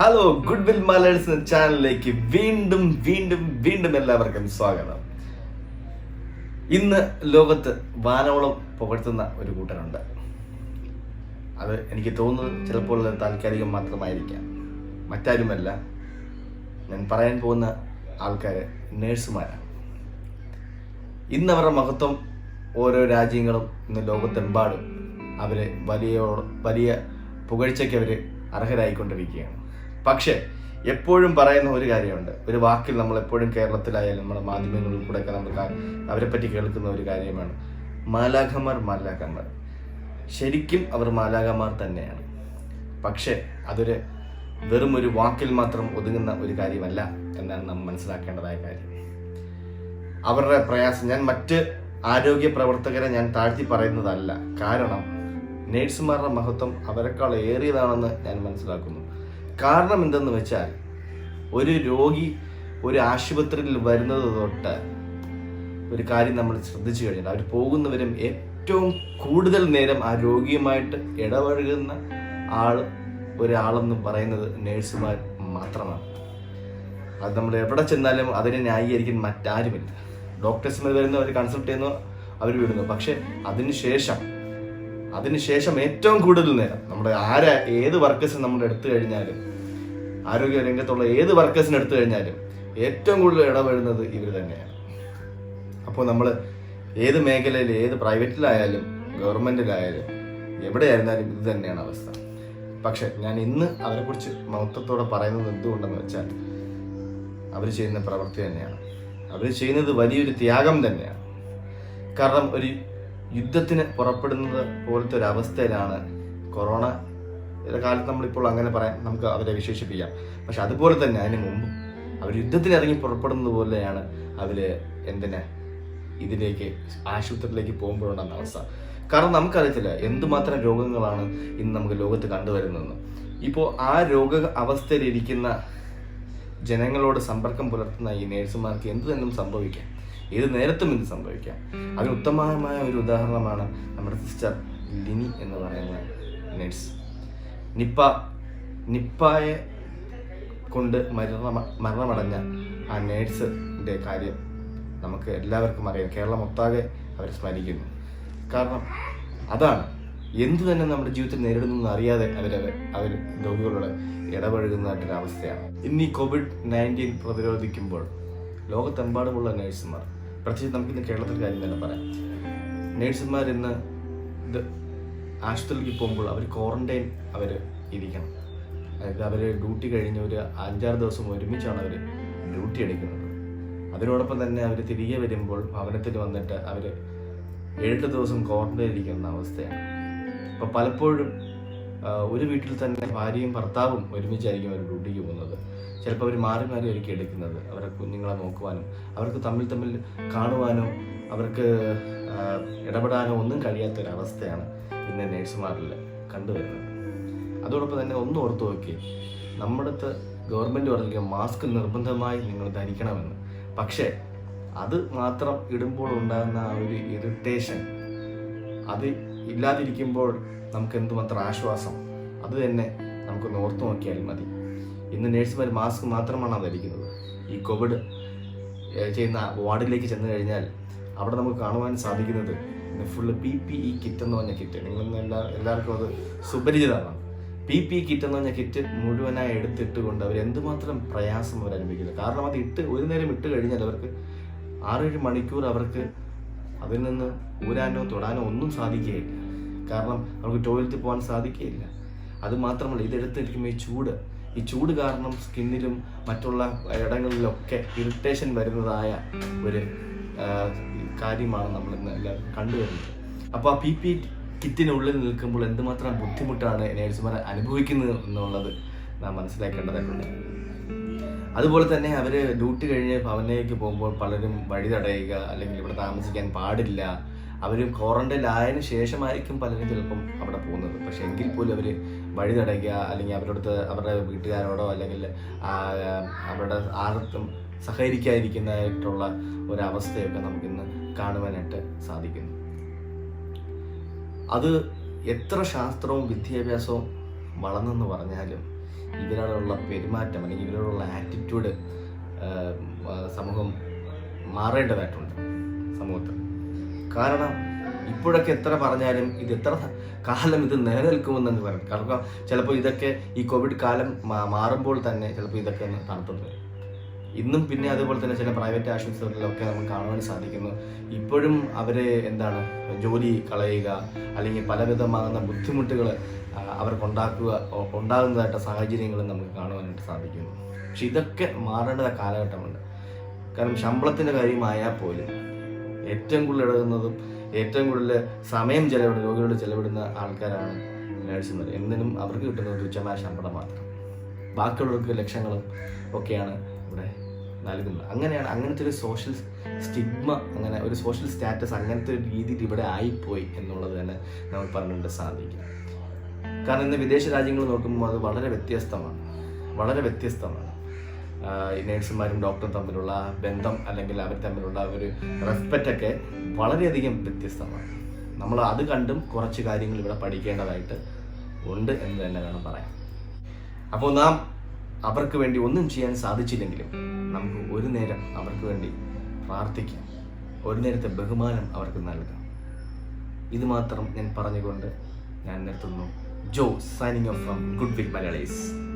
Hello good will മലേഴ്സ് ചാനലിലേക്ക് വീണ്ടും വീണ്ടും വീണ്ടും എല്ലാവർക്കും സ്വാഗതം. ഇന്ന് ലോകത്ത് വാനോളം പുകഴ്ത്തുന്ന ഒരു കൂട്ടനുണ്ട് അത് എനിക്ക് തോന്നുന്നത് ചിലപ്പോൾ താൽക്കാലികം മാത്രമായിരിക്കാം. മറ്റാരുമല്ല ഞാൻ പറയാൻ പോകുന്ന ആൾക്കാർ നേഴ്സുമാരാണ്. ഇന്ന് അവരുടെ മഹത്വം ഓരോ രാജ്യങ്ങളും ഇന്ന് ലോകത്തെമ്പാടും അവരെ വലിയ വലിയ പുകഴ്ചയ്ക്ക് അവർ അർഹരായിക്കൊണ്ടിരിക്കുകയാണ്. പക്ഷേ എപ്പോഴും പറയുന്ന ഒരു കാര്യമുണ്ട്. ഒരു വാക്കിൽ നമ്മൾ എപ്പോഴും കേരളത്തിലായാലും നമ്മുടെ മാധ്യമങ്ങളിൽ കൂടെ ഒക്കെ നമ്മൾ അവരെ അവരെപ്പറ്റി കേൾക്കുന്ന ഒരു കാര്യമാണ്. മാലാഖമാർ മാലാഖമാർ. ശരിക്കും അവർ മാലാഖമാർ തന്നെയാണ്. പക്ഷേ അതൊരു വെറും ഒരു വാക്കിൽ മാത്രം ഒതുങ്ങുന്ന ഒരു കാര്യമല്ല എന്നാണ് നാം മനസ്സിലാക്കേണ്ടതായ കാര്യം. അവരുടെ പ്രയാസം ഞാൻ മറ്റ് ആരോഗ്യ പ്രവർത്തകരെ ഞാൻ താഴ്ത്തി പറയുന്നതല്ല. കാരണം നേഴ്സുമാരുടെ മഹത്വം അവരെക്കാൾ ഏറിയതാണെന്ന് ഞാൻ മനസ്സിലാക്കുന്നു. കാരണം എന്തെന്ന് വെച്ചാൽ ഒരു രോഗി ഒരു ആശുപത്രിയിൽ വരുന്നത് തൊട്ട് ഒരു കാര്യം നമ്മൾ ശ്രദ്ധിച്ചു കഴിഞ്ഞാൽ അവർ പോകുന്നവരും ഏറ്റവും കൂടുതൽ നേരം ആ രോഗിയുമായിട്ട് ഇടപഴകുന്ന ആൾ ഒരാളെന്ന് പറയുന്നത് നേഴ്സുമാർ മാത്രമാണ്. അത് നമ്മൾ എവിടെ ചെന്നാലും അതിനെ ന്യായീകരിക്കാൻ മറ്റാരുമില്ല. ഡോക്ടേഴ്സിന് വരുന്ന അവർ കൺസൾട്ട് ചെയ്യുന്നു അവർ വിടുന്നു. പക്ഷെ അതിനുശേഷം അതിനുശേഷം ഏറ്റവും കൂടുതൽ നേരം നമ്മുടെ ആരെ ഏത് വർക്കേഴ്സിന് നമ്മൾ എടുത്തു കഴിഞ്ഞാലും ആരോഗ്യ രംഗത്തുള്ള ഏത് വർക്കേഴ്സിന് എടുത്തു കഴിഞ്ഞാലും ഏറ്റവും കൂടുതൽ ഇടപെടുന്നത് ഇവർ തന്നെയാണ്. അപ്പോൾ നമ്മൾ ഏത് മേഖലയിൽ ഏത് പ്രൈവറ്റിലായാലും ഗവൺമെന്റിലായാലും എവിടെയായിരുന്നാലും ഇത് തന്നെയാണ് അവസ്ഥ. പക്ഷെ ഞാൻ ഇന്ന് അവരെക്കുറിച്ച് മൗത്തത്തോടെ പറയുന്നത് എന്തുകൊണ്ടെന്ന് വെച്ചാൽ അവർ ചെയ്യുന്ന പ്രവൃത്തി തന്നെയാണ്. അവർ ചെയ്യുന്നത് വലിയൊരു ത്യാഗം തന്നെയാണ്. കാരണം ഒരു യുദ്ധത്തിന് പുറപ്പെടുന്നത് പോലത്തെ ഒരു അവസ്ഥയിലാണ് കൊറോണ. കാലത്ത് നമ്മളിപ്പോൾ അങ്ങനെ പറയാം നമുക്ക് അവരെ വിശേഷിപ്പിക്കാം. പക്ഷെ അതുപോലെ തന്നെ അതിന് മുമ്പ് അവർ യുദ്ധത്തിന് ഇറങ്ങി പുറപ്പെടുന്നത് പോലെയാണ് അവർ എന്തിനെ ഇതിലേക്ക് ആശുപത്രിയിലേക്ക് പോകുമ്പോഴുണ്ടാകുന്ന അവസ്ഥ. കാരണം നമുക്കറിയത്തില്ല എന്തുമാത്രം രോഗങ്ങളാണ് ഇന്ന് നമുക്ക് ലോകത്ത് കണ്ടുവരുന്നതെന്ന്. ഇപ്പോൾ ആ രോഗ അവസ്ഥയിലിരിക്കുന്ന ജനങ്ങളോട് സമ്പർക്കം പുലർത്തുന്ന ഈ നേഴ്സുമാർക്ക് എന്തു തന്നെ സംഭവിക്കാം? ഏത് നേരത്തും ഇത് സംഭവിക്കാം. അതിന് ഉത്തമമായ ഒരു ഉദാഹരണമാണ് നമ്മുടെ സിസ്റ്റർ ലിനി എന്ന് പറയുന്ന നേഴ്സ് നിപ്പ നിപ്പായെ കൊണ്ട് മരണ മരണമടഞ്ഞ ആ നേഴ്സിന്റെ കാര്യം നമുക്ക് എല്ലാവർക്കും അറിയാം. കേരളം ഒട്ടാകെ അവർ സ്മരിക്കുന്നു. കാരണം അതാണ്. എന്തു തന്നെ നമ്മുടെ ജീവിതത്തിൽ നേരിടുന്നു അറിയാതെ അവർ അവർ രോഗികളോട് ഇടപഴകുന്നതായിട്ടൊരവസ്ഥയാണ് ഇന്ന് കോവിഡ് നയന്റീൻ പ്രതിരോധിക്കുമ്പോൾ ലോകത്തെമ്പാടുമുള്ള നേഴ്സുമാർ പ്രത്യേകിച്ച് നമുക്കിന്ന് കേരളത്തിൽ കാര്യം തന്നെ പറയാം. നേഴ്സുമാർ ഇന്ന് ഇത് ആശുപത്രിക്ക് പോകുമ്പോൾ അവർ ക്വാറന്റൈൻ അവർ ഇരിക്കണം. അതായത് അവർ ഡ്യൂട്ടി കഴിഞ്ഞ് ഒരു അഞ്ചാറ് ദിവസം ഒരുമിച്ചാണ് അവർ ഡ്യൂട്ടി എടുക്കുന്നത്. അതിനോടൊപ്പം തന്നെ അവർ തിരികെ വരുമ്പോൾ ഭവനത്തിൽ വന്നിട്ട് അവർ ഏഴ് ദിവസം ക്വാറന്റൈൻ ഇരിക്കുന്ന അവസ്ഥയാണ്. അപ്പോൾ പലപ്പോഴും ഒരു വീട്ടിൽ തന്നെ ഭാര്യയും ഭർത്താവും ഒരുമിച്ചായിരിക്കും അവർ ഡ്യൂട്ടിക്ക് പോകുന്നത്. ചിലപ്പോൾ അവർ മാറി മാറി ആയിരിക്കും എടുക്കുന്നത്. അവരുടെ കുഞ്ഞുങ്ങളെ നോക്കുവാനും അവർക്ക് തമ്മിൽ തമ്മിൽ കാണുവാനോ അവർക്ക് ഇടപെടാനോ ഒന്നും കഴിയാത്തൊരവസ്ഥയാണ് ഇന്ന് നേഴ്സുമാരിൽ കണ്ടുവരുന്നത്. അതോടൊപ്പം തന്നെ ഒന്ന് ഓർത്ത് നോക്കി നമ്മുടെ അടുത്ത് ഗവൺമെന്റ് പറഞ്ഞിരിക്കുക മാസ്ക് നിർബന്ധമായി നിങ്ങൾ ധരിക്കണമെന്ന്. പക്ഷേ അത് മാത്രം ഇടുമ്പോൾ ഉണ്ടാകുന്ന ആ ഒരു ഇറിറ്റേഷൻ അത് ഇല്ലാതിരിക്കുമ്പോൾ നമുക്ക് എന്തുമാത്രം ആശ്വാസം? അത് തന്നെ നമുക്കൊന്ന് ഓർത്തു നോക്കിയാൽ മതി. ഇന്ന് നേഴ്സുമാർ മാസ്ക് മാത്രമാണ് ധരിക്കുന്നത്. ഈ കോവിഡ് ചെയ്യുന്ന വാർഡിലേക്ക് ചെന്ന് കഴിഞ്ഞാൽ അവിടെ നമുക്ക് കാണുവാൻ സാധിക്കുന്നത് full P P E kit എന്ന് പറഞ്ഞ കിറ്റ് നിങ്ങളൊന്നും എല്ലാ എല്ലാവർക്കും അത് സുപരിചിതമാണ്. പി പി കിറ്റ് എന്ന് പറഞ്ഞ കിറ്റ് മുഴുവനായി എടുത്തിട്ട് കൊണ്ട് അവർ എന്തുമാത്രം പ്രയാസം അവർ കാരണം അത് ഇട്ട് ഒരു നേരം ഇട്ട് കഴിഞ്ഞാൽ അവർക്ക് ആറേഴ് മണിക്കൂർ അവർക്ക് അതിൽ നിന്ന് ഊരാനോ തൊടാനോ ഒന്നും സാധിക്കുകയില്ല. കാരണം അവർക്ക് ടോയ്ലറ്റിൽ പോകാൻ സാധിക്കുകയില്ല. അത് മാത്രമല്ല ഇതെടുത്തിരിക്കുമ്പോൾ ഈ ചൂട് ഈ ചൂട് കാരണം സ്കിന്നിലും മറ്റുള്ള ഇടങ്ങളിലൊക്കെ ഇറിറ്റേഷൻ വരുന്നതായ ഒരു കാര്യമാണ് നമ്മൾ ഇന്ന് എല്ലാവരും കണ്ടുവരുന്നത്. അപ്പോൾ ആ പി പി കിറ്റിനുള്ളിൽ നിൽക്കുമ്പോൾ എന്തുമാത്രം ബുദ്ധിമുട്ടാണ് നേഴ്സുമാർ അനുഭവിക്കുന്നത് എന്നുള്ളത് നാം മനസ്സിലാക്കേണ്ടതായിട്ടുണ്ട്. അതുപോലെ തന്നെ അവർ ഡ്യൂട്ടി കഴിഞ്ഞ് ഭവനിലേക്ക് പോകുമ്പോൾ പലരും വഴി തടയുക അല്ലെങ്കിൽ ഇവിടെ താമസിക്കാൻ പാടില്ല. അവർ ക്വാറന്റൈൻ ശേഷമായിരിക്കും പലരും ചിലപ്പം അവിടെ പോകുന്നത്. പക്ഷെ എങ്കിൽ പോലും അവർ വഴി തടയുക അല്ലെങ്കിൽ അവരോടത്ത് അവരുടെ വീട്ടുകാരോടോ അല്ലെങ്കിൽ അവരുടെ ആർക്കും സഹകരിക്കാതിരിക്കുന്നതായിട്ടുള്ള ഒരവസ്ഥയൊക്കെ നമുക്കിന്ന് കാണുവാനായിട്ട് സാധിക്കുന്നു. അത് എത്ര ശാസ്ത്രവും വിദ്യാഭ്യാസവും വളർന്നെന്ന് പറഞ്ഞാലും ഇവരോടുള്ള പെരുമാറ്റം അല്ലെങ്കിൽ ഇവരോടുള്ള ആറ്റിറ്റ്യൂഡ് സമൂഹം മാറേണ്ടതായിട്ടുണ്ട് സമൂഹത്തിൽ. കാരണം ഇപ്പോഴൊക്കെ എത്ര പറഞ്ഞാലും ഇത് എത്ര കാലം ഇത് നിലനിൽക്കുമെന്ന് പറയും കാരണം ചിലപ്പോൾ ഇതൊക്കെ ഈ കോവിഡ് കാലം മാറുമ്പോൾ തന്നെ ചിലപ്പോൾ ഇതൊക്കെ ഒന്ന് വരും. ഇന്നും പിന്നെ അതുപോലെ തന്നെ ചില പ്രൈവറ്റ് ആശുപത്രികളിലൊക്കെ നമുക്ക് കാണുവാൻ സാധിക്കുന്നു. ഇപ്പോഴും അവരെ എന്താണ് ജോലി കളയുക അല്ലെങ്കിൽ പലവിധമാകുന്ന ബുദ്ധിമുട്ടുകൾ അവർക്കുണ്ടാക്കുക ഉണ്ടാകുന്നതായിട്ട സാഹചര്യങ്ങൾ നമുക്ക് കാണുവാനായിട്ട് സാധിക്കുന്നു. പക്ഷെ ഇതൊക്കെ മാറേണ്ട കാലഘട്ടമുണ്ട്. കാരണം ശമ്പളത്തിന്റെ കാര്യമായാൽ പോലും ഏറ്റവും കൂടുതൽ ഇടകുന്നതും ഏറ്റവും കൂടുതൽ സമയം ചെലവിടുന്ന രോഗികളോട് ചെലവിടുന്ന ആൾക്കാരാണ് നേഴ്സുമാർ എന്തിനും അവർക്ക് കിട്ടുന്നത് തുച്ഛമായ ശമ്പളം മാത്രം. ബാക്കിയുള്ളവർക്ക് ലക്ഷങ്ങളും ഒക്കെയാണ് നൽകുന്നത്. അങ്ങനെയാണ് അങ്ങനത്തെ ഒരു സോഷ്യൽ സ്റ്റിഗ്മ അങ്ങനെ ഒരു സോഷ്യൽ സ്റ്റാറ്റസ് അങ്ങനത്തെ ഒരു രീതിയിൽ ഇവിടെ ആയിപ്പോയി എന്നുള്ളത് തന്നെ നമ്മൾ പറഞ്ഞുകൊണ്ട് സാധിക്കും. കാരണം ഇന്ന് വിദേശ രാജ്യങ്ങൾ നോക്കുമ്പോൾ അത് വളരെ വ്യത്യസ്തമാണ്. വളരെ വ്യത്യസ്തമാണ്. ഈ നേഴ്സുമാരും ഡോക്ടറും തമ്മിലുള്ള ബന്ധം അല്ലെങ്കിൽ അവർ തമ്മിലുള്ള ഒരു റെസ്പെക്റ്റ് ഒക്കെ വളരെയധികം വ്യത്യസ്തമാണ്. നമ്മൾ അത് കണ്ടും കുറച്ച് കാര്യങ്ങൾ ഇവിടെ പഠിക്കേണ്ടതായിട്ട് ഉണ്ട് എന്ന് തന്നെ വേണം പറയാൻ. അപ്പോൾ നാം അവർക്ക് വേണ്ടി ഒന്നും ചെയ്യാൻ സാധിച്ചില്ലെങ്കിലും നമുക്ക് ഒരു നേരം അവർക്ക് വേണ്ടി പ്രാർത്ഥിക്കാം. ഒരു നേരത്തെ ബഹുമാനം അവർക്ക് നൽകാം. ഇത് മാത്രം ഞാൻ പറഞ്ഞുകൊണ്ട് ഞാൻ നിർത്തുന്നു. Jo signing off from good will Malayalees